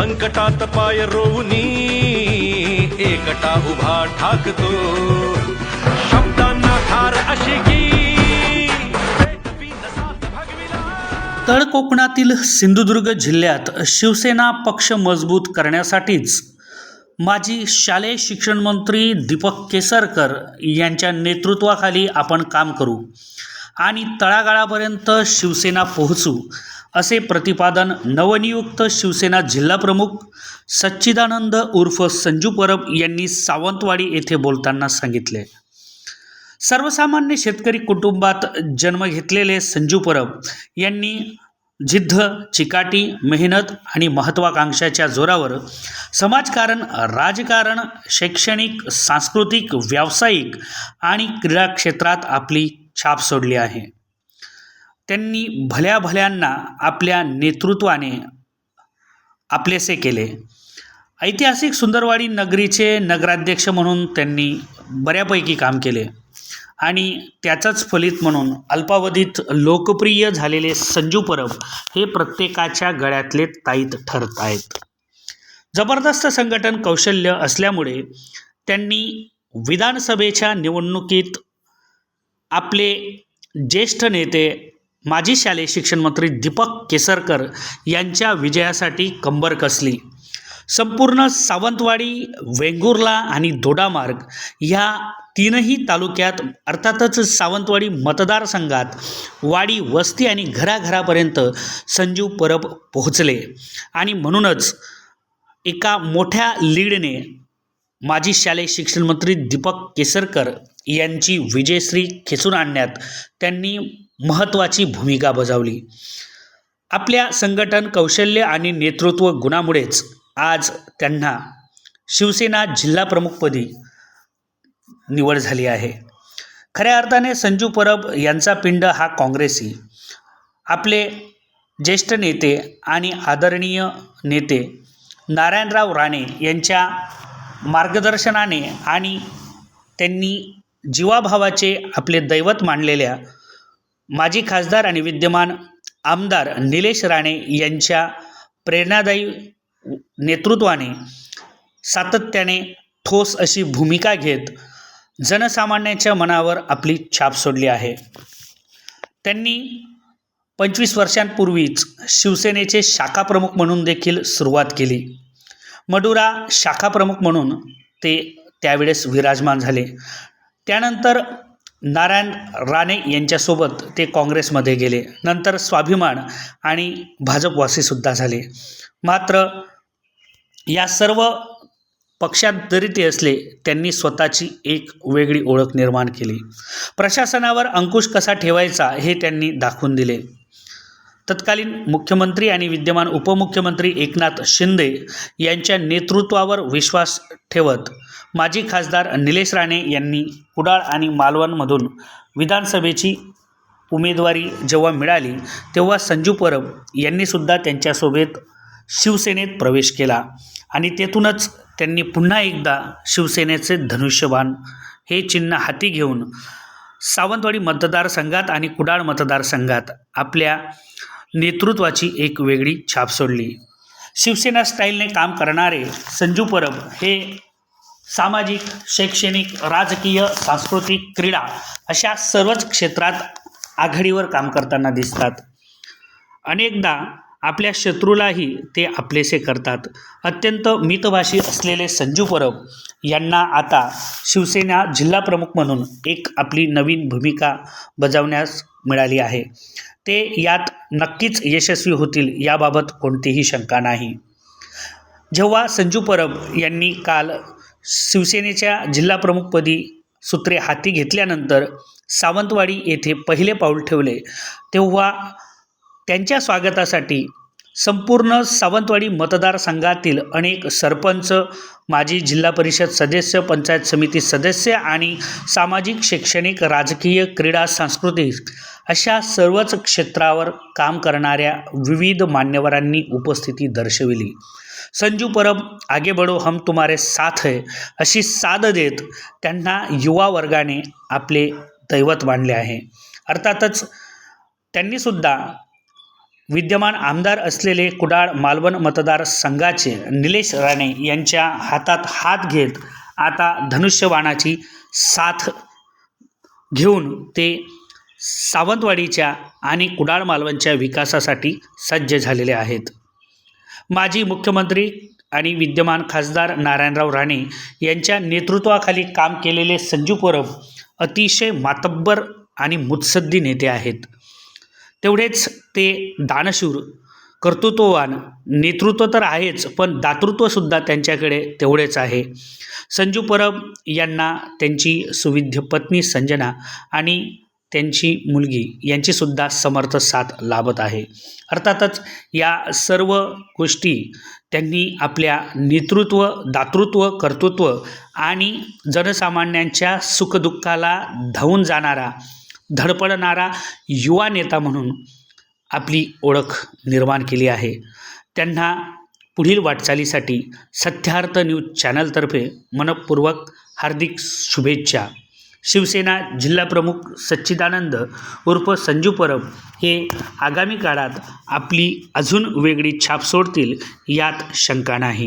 संकटात पाय रोवनी एकटा उभा ठाकतो. शब्दांना ठार अशी की तळ कोकणातील सिंधुदुर्ग जिल्ह्यात शिवसेना पक्ष मजबूत करण्यासाठीच माजी शालेय शिक्षण मंत्री दीपक केसरकर यांच्या नेतृत्वाखाली आपण काम करू. आणि तळागाळापर्यंत शिवसेना पोहोचू असे प्रतिपादन नवनियुक्त शिवसेना जिल्हाप्रमुख सच्चिदानंद उर्फ संजू परब यांनी सावंतवाडी येथे बोलताना सांगितले. सर्वसामान्य शेतकरी कुटुंबात जन्म घेतलेले संजू परब यांनी जिद्द चिकाटी मेहनत आणि महत्त्वाकांक्षाच्या जोरावर समाजकारण राजकारण शैक्षणिक सांस्कृतिक व्यावसायिक आणि क्रीडा क्षेत्रात आपली छाप सोडली आहे. त्यांनी भल्या भल्यांना आपल्या नेतृत्वाने आपलेसे केले. ऐतिहासिक सुंदरवाडी नगरीचे नगराध्यक्ष म्हणून त्यांनी बऱ्यापैकी काम केले. आणि त्याचंच फलित म्हणून अल्पावधीत लोकप्रिय झालेले संजू परब हे प्रत्येकाच्या गळ्यातले ताईत ठरत आहेत. जबरदस्त संघटन कौशल्य असल्यामुळे त्यांनी विधानसभेच्या निवडणुकीत आपले ज्येष्ठ नेते माजी शालेय शिक्षणमंत्री दीपक केसरकर यांच्या विजयासाठी कंबर कसली? संपूर्ण सावंतवाडी वेंगुर्ला आणि दोडामार्ग ह्या तीनही तालुक्यात अर्थातच सावंतवाडी मतदारसंघात वाडी वस्ती आणि घराघरापर्यंत संजीव परब पोहोचले. आणि म्हणूनच एका मोठ्या लीडने माजी शालेय शिक्षणमंत्री दीपक केसरकर यांची विजयश्री खेचून आणण्यात त्यांनी महत्त्वाची भूमिका बजावली. आपल्या संघटन कौशल्य आणि नेतृत्व गुणामुळेच आज त्यांना शिवसेना जिल्हाप्रमुखपदी निवड झाली आहे. खऱ्या अर्थाने संजू परब यांचा पिंड हा काँग्रेसी आपले ज्येष्ठ नेते आणि आदरणीय नेते नारायणराव राणे यांच्या मार्गदर्शनाने आणि त्यांनी जीवाभावाचे आपले दैवत मानलेल्या माजी खासदार आणि विद्यमान आमदार निलेश राणे यांच्या प्रेरणादायी नेतृत्वाने सातत्याने ठोस अशी भूमिका घेत जनसामान्यांच्या मनावर आपली छाप सोडली आहे. त्यांनी पंचवीस वर्षांपूर्वीच शिवसेनेचे शाखाप्रमुख म्हणून देखील सुरुवात केली. मडुरा शाखाप्रमुख म्हणून ते त्यावेळेस विराजमान झाले. त्यानंतर नारायण राणे यांच्यासोबत ते काँग्रेसमध्ये गेले. नंतर स्वाभिमान आणि भाजपवासीसुद्धा झाले. मात्र या सर्व पक्षात जरी ते असले त्यांनी स्वतःची एक वेगळी ओळख निर्माण केली. प्रशासनावर अंकुश कसा ठेवायचा हे त्यांनी दाखवून दिले. तत्कालीन मुख्यमंत्री आणि विद्यमान उपमुख्यमंत्री एकनाथ शिंदे यांच्या नेतृत्वावर विश्वास ठेवत माजी खासदार निलेश राणे यांनी कुडाळ आणि मालवणमधून विधानसभेची उमेदवारी जेव्हा मिळाली तेव्हा संजू परब यांनीसुद्धा त्यांच्यासोबत शिवसेनेत प्रवेश केला आणि तेथूनच त्यांनी पुन्हा एकदा शिवसेनेचे धनुष्यबाण हे चिन्ह हाती घेऊन सावंतवाडी मतदारसंघात आणि कुडाळ मतदारसंघात आपल्या नेतृत्वाची एक वेगळी छाप सोडली. शिवसेना स्टाईलने काम करणारे संजू परब हे सामाजिक शैक्षणिक राजकीय सांस्कृतिक क्रीडा अशा सर्वच क्षेत्रात आघाडीवर काम करताना दिसतात. अनेकदा आपल्या शत्रूलाही ते आपलेसे करतात. अत्यंत मितभाषी असलेले संजू परब यांना आता शिवसेना जिल्हाप्रमुख म्हणून एक आपली नवीन भूमिका बजावण्यास मिळाली आहे. ते यात नक्कीच यशस्वी होतील याबाबत कोणतीही शंका नाही. जेव्हा संजू परब यांनी काल शिवसेनेच्या जिल्हाप्रमुखपदी सूत्रे हाती घेतल्यानंतर सावंतवाडी येथे पहिले पाऊल ठेवले तेव्हा त्यांच्या स्वागतासाठी संपूर्ण सावंतवाडी मतदारसंघातील अनेक सरपंच माजी जिल्हा परिषद सदस्य पंचायत समिती सदस्य आणि सामाजिक शैक्षणिक राजकीय क्रीडा सांस्कृतिक अशा सर्वच क्षेत्रावर काम करणाऱ्या विविध मान्यवरांनी उपस्थिती दर्शविली. संजू परब आगे बडो हम तुम्हारे साथ है अशी साद देत त्यांना युवा वर्गाने आपले दैवत मानले आहे. अर्थातच त्यांनीसुद्धा विद्यमान आमदार असलेले कुडाळ मालवण मतदारसंघाचे निलेश राणे यांच्या हातात हात घेत आता धनुष्यबाणाची साथ घेऊन ते सावंतवाडीच्या आणि कुडाळ मालवणच्या विकासासाठी सज्ज झालेले आहेत. माजी मुख्यमंत्री आणि विद्यमान खासदार नारायणराव राणे यांच्या नेतृत्वाखाली काम केलेले संजू परब अतिशय मातब्बर आणि मुत्सद्दी नेते आहेत. तेवढेच ते दानशूर कर्तृत्ववान नेतृत्व तर आहेच पण दातृत्वसुद्धा त्यांच्याकडे तेवढेच आहे. संजू परब यांना त्यांची सुविध्य पत्नी संजना आणि त्यांची मुलगी यांचीसुद्धा समर्थ साथ लाभत आहे. अर्थातच या सर्व गोष्टी त्यांनी आपल्या नेतृत्व दातृत्व कर्तृत्व आणि जनसामान्यांच्या सुखदुःखाला धावून जाणारा धडपडणारा युवा नेता म्हणून आपली ओळख निर्माण केली आहे. त्यांना पुढील वाटचालीसाठी सत्यार्थ न्यूज चॅनलतर्फे मनपूर्वक हार्दिक शुभेच्छा. शिवसेना जिल्हाप्रमुख सच्चिदानंद उर्फ संजू परब हे आगामी काळात आपली अजून वेगळी छाप सोडतील यात शंका नाही.